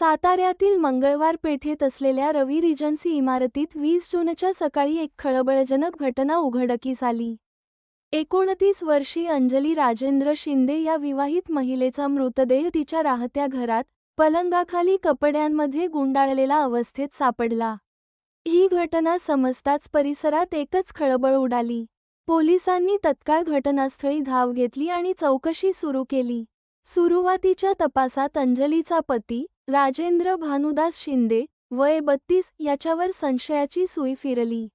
साताऱ्यातील मंगळवार पेठेत असलेल्या रवी रिजन्सी इमारतीत वीस जूनच्या सकाळी एक खळबळजनक घटना उघडकीस आली. एकोणतीस वर्षी अंजली राजेंद्र शिंदे या विवाहित महिलेचा मृतदेह तिच्या राहत्या घरात पलंगाखाली कपड्यांमध्ये गुंडाळलेला अवस्थेत सापडला. ही घटना समजताच परिसरात एकच खळबळ उडाली. पोलिसांनी तत्काळ घटनास्थळी धाव घेतली आणि चौकशी सुरू केली. सुरुवातीच्या तपासात अंजलीचा पती राजेंद्र भानुदास शिंदे वय बत्तीस याच्यावर संशयाची सुई फिरली.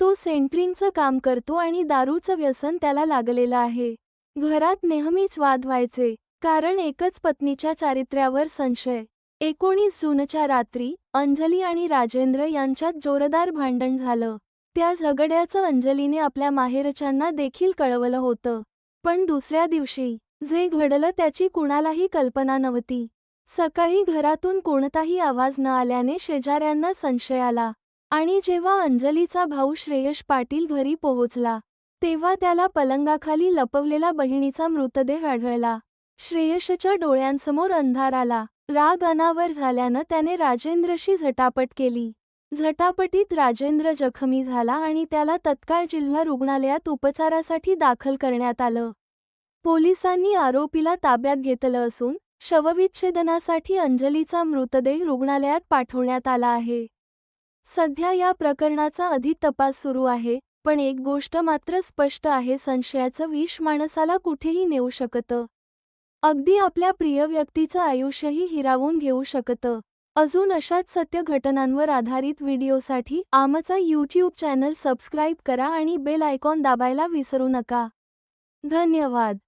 तो सेंट्रिंगचं काम करतो आणि दारूचं व्यसन त्याला लागलेलं आहे. घरात नेहमीच वाद व्हायचे कारण एकच पत्नीच्या चारित्र्यावर संशय. एकोणीस जूनच्या रात्री अंजली आणि राजेंद्र यांच्यात जोरदार भांडण झालं. त्या झगड्याचं अंजलीने आपल्या माहेरच्यांना देखील कळवलं होतं. पण दुसऱ्या दिवशी जे घडलं त्याची कुणालाही कल्पना नव्हती. सकाळी घरातून कोणताही आवाज न आल्याने शेजाऱ्यांना संशय आला आणि जेव्हा अंजलीचा भाऊ श्रेयश पाटील घरी पोहोचला तेव्हा त्याला पलंगाखाली लपवलेला बहिणीचा मृतदेह आढळला. श्रेयशच्या डोळ्यांसमोर अंधार आला. राग अनावर झाल्यानं त्याने राजेंद्रशी झटापट केली. झटापटीत राजेंद्र जखमी झाला आणि त्याला तत्काळ जिल्हा रुग्णालयात उपचारासाठी दाखल करण्यात आलं. पोलिसांनी आरोपीला ताब्यात घेतलं असून शवविच्छेदनासाठी अंजलीचा मृतदेह रुग्णालयात पाठवण्यात आला आहे. सध्या या प्रकरणाचा अधिक तपास सुरू आहे पण एक गोष्ट मात्र स्पष्ट आहे संशयाचं विष माणसाला कुठेही नेऊ शकतं. अगदी आपल्या प्रिय व्यक्तीचं आयुष्यही हिरावून घेऊ शकतं. अजून अशाच सत्य घटनांवर आधारित व्हिडिओसाठी आमचा यूट्यूब चॅनल सबस्क्राईब करा आणि बेल आयकॉन दाबायला विसरू नका. धन्यवाद.